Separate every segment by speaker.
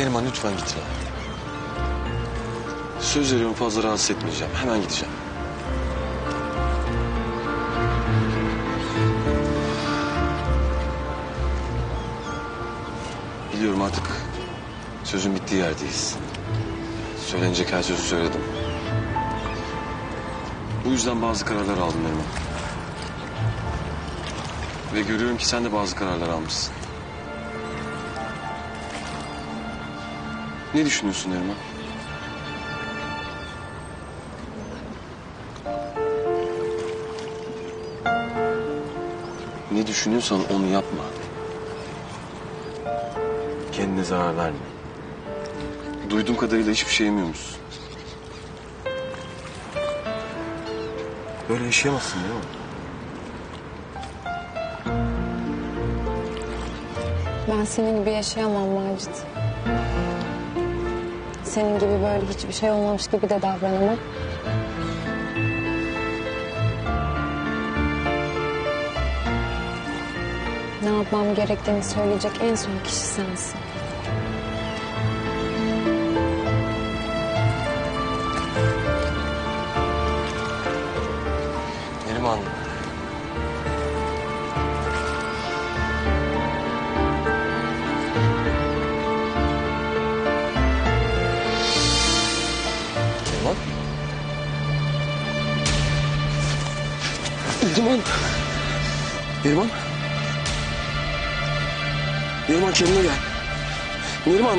Speaker 1: Neriman lütfen gitme. Söz veriyorum fazla rahatsız etmeyeceğim. Hemen gideceğim. Biliyorum artık sözün bittiği yerdeyiz. Söylenecek her sözü söyledim. Bu yüzden bazı kararlar aldım Neriman. Ve görüyorum ki sen de bazı kararlar almışsın. Ne düşünüyorsun Neriman? Ne düşünüyorsan onu yapma. Kendine zarar verme. Duyduğum kadarıyla hiçbir şey yemiyormuşsun. Böyle yaşayamazsın değil mi?
Speaker 2: Ben senin gibi yaşayamam Macit. Senin gibi böyle hiçbir şey olmamış gibi de davranamam. Ne yapmam gerektiğini söyleyecek en son kişi sensin.
Speaker 1: Neriman. Neriman. Neriman. Neriman kendine gel. Neriman.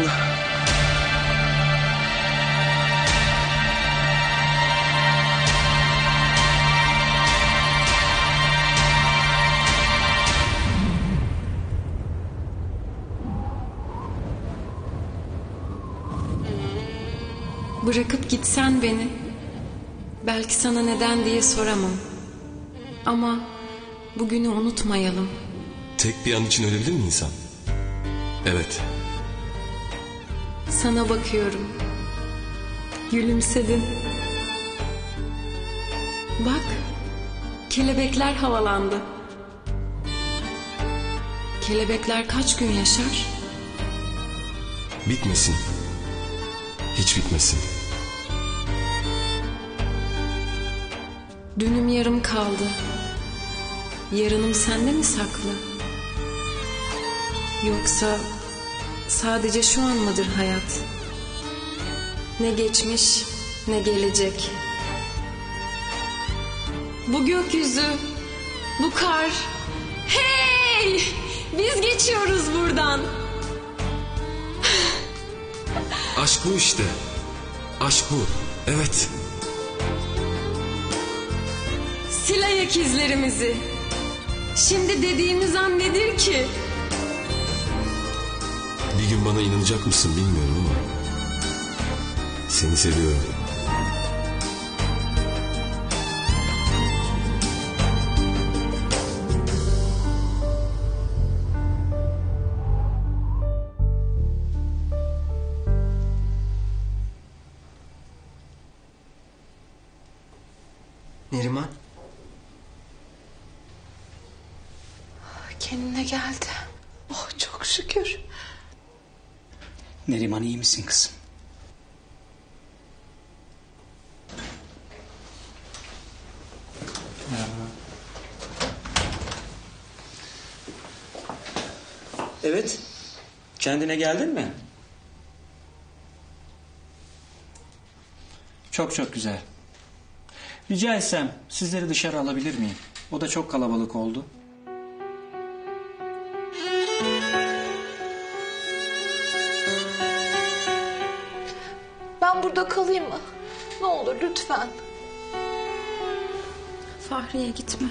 Speaker 3: Bırakıp gitsen beni. Belki sana neden diye soramam. Ama bugünü unutmayalım.
Speaker 4: Tek bir an için ölebilir mi insan? Evet.
Speaker 3: Sana bakıyorum. Gülümsedin. Bak, kelebekler havalandı. Kelebekler kaç gün yaşar?
Speaker 4: Bitmesin. Hiç bitmesin.
Speaker 3: Dünüm yarım kaldı. Yarınım sende mi saklı? Yoksa sadece şu an mıdır hayat? Ne geçmiş ne gelecek. Bu gökyüzü, bu kar. Hey! Biz geçiyoruz buradan.
Speaker 4: Aşk bu işte. Aşk bu. Evet.
Speaker 3: Sil ayak izlerimizi. Şimdi dediğimiz an nedir ki?
Speaker 4: Bir gün bana inanacak mısın bilmiyorum ama... Seni seviyorum.
Speaker 5: Neriman.
Speaker 6: Kendine geldi. Oh çok şükür.
Speaker 5: Neriman iyi misin kızım? Evet. Kendine geldin mi? Çok çok güzel. Rica etsem sizleri dışarı alabilir miyim? O da çok kalabalık oldu.
Speaker 6: Burada kalayım mı? Ne olur lütfen.
Speaker 3: Fahriye gitme.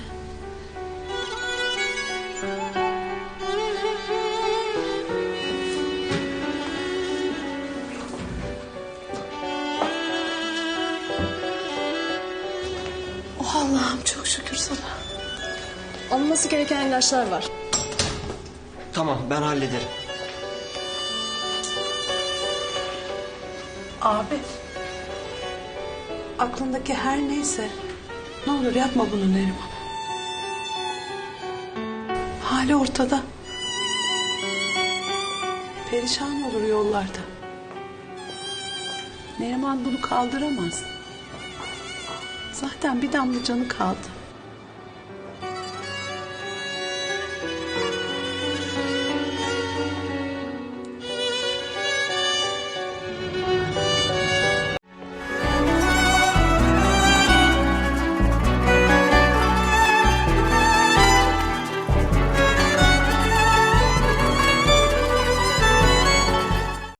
Speaker 6: Oh Allah'ım çok şükür sana.
Speaker 7: Alınması gereken ilaçlar var.
Speaker 5: Tamam ben hallederim.
Speaker 6: Abi. Aklındaki her neyse. Ne olur yapma bunu Neriman. Hali ortada. Perişan olur yollarda. Neriman bunu kaldıramaz. Zaten bir damla canı kaldı.